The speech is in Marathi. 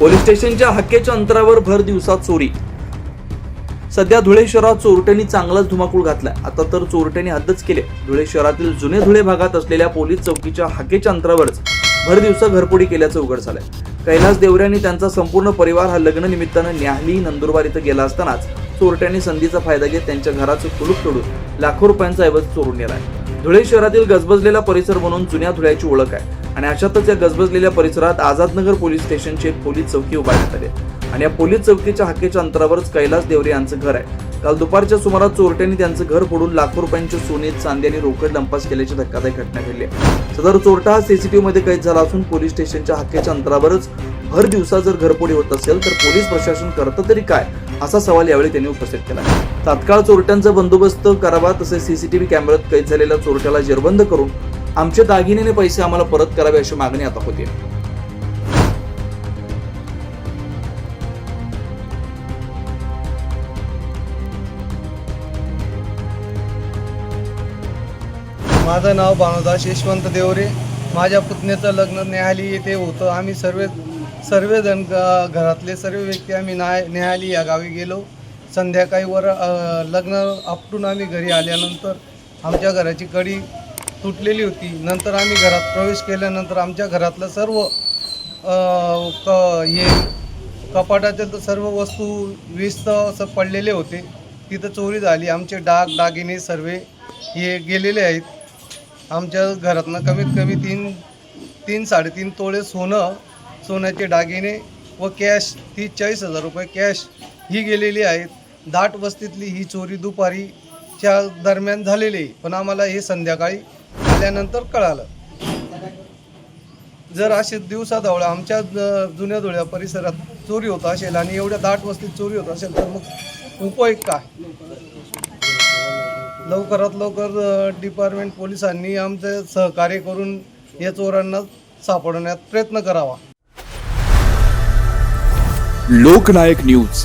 पोलीस स्टेशनच्या हक्केच्या अंतरावर भर दिवसात चोरी. सध्या धुळे शहरात चोरट्यांनी चांगलाच धुमाकूळ घातलाय. आता तर चोरट्यांनी हद्दच केले. धुळे शहरातील जुने धुळे भागात असलेल्या पोलीस चौकीच्या हाकेच्या अंतरावरच भर दिवसा घरपोडी केल्याचं उघड झालंय. कैलास देवऱ्यांनी त्यांचा संपूर्ण परिवार हा लग्न निमित्तानं न्याहली नंदुरबार इथं गेला असतानाच चोरट्यांनी संधीचा फायदा घेत त्यांच्या घराचं कुलूप तोडून लाखो रुपयांचा ऐवज चोरून नेलाय. धुळे शहरातील गजबजलेला परिसर म्हणून जुन्या धुळ्याची ओळख आहे. आणि अशातच या गजबजलेल्या परिसरात आझादनगर पोलीस स्टेशनची एक पोलीस चौकी उभारण्यात आली. आणि या पोलीस चौकीच्या हक्केच्या अंतरावरच कैलास देवरे यांचं घर आहे. काल दुपारच्या सुमारास चोरट्यांनी त्यांचं घर फोडून लाखो रुपयांचे सोने चांदी आणि रोकड लंपास केल्याची धक्कादायक घटना घडली आहे. सदर चोरटा हा सीसीटीव्ही मध्ये कैद झाला असून पोलीस स्टेशनच्या हक्केच्या अंतरावरच भर दिवसा जर घरपोडी होत असेल तर पोलीस प्रशासन करतं तरी काय? असा सवाल यावेळी त्यांनी उपस्थित केला. तात्काळ चोरट्यांचा बंदोबस्त करावा तसेच सीसीटीव्ही कॅमेऱ्यात कैद झालेल्या चोरट्याला जेरबंद करून आमचे दागिन्याने पैसे आम्हाला परत करावे अशी मागणी आता होती माझं नाव भानुदास यशवंत देवरे. माझ्या पुतण्याचं लग्न न्याहाली येथे होतं. आम्ही सर्व सर्वजण घरातले सर्व व्यक्ती आम्ही नाय न्याहाली या गावी गेलो. संध्याकाळी वर लग्न आपटून आम्ही घरी आल्यानंतर आमच्या घराची कडी तुटलेली होती. नंतर आम्ही घरात प्रवेश केल्यानंतर आमच्या घरातलं सर्व क हे कपाटातील तर सर्व वस्तू विस्त असं पडलेले होते. तिथं चोरी झाली. आमचे डाग दागिने सर्व हे गेलेले आहेत. आमच्या घरातनं कमीत कमी तीन तीन साडेतीन तोळे सोनं सोन्याचे दागिने व कॅश ती चाळीस हजार रुपये कॅश ही गेलेली आहेत. दाट वस्तीतली ही चोरी दुपारी च्या दरम्यान झालेली पण आम्हाला हे संध्याकाळी आल्यानंतर कळालं. जर असे दिवसाढवळ्या आमच्या ज- जुन्या धुळ्या परिसरात चोरी होत असेल आणि एवढ्या दाट वस्तीत चोरी होत असेल तर मग उपयोग काय? लवकरात लवकर डिपार्टमेंट पोलिसांनी आमचे सहकार्य करून या चोरांना सापडण्यात प्रयत्न करावा. लोकनायक न्यूज.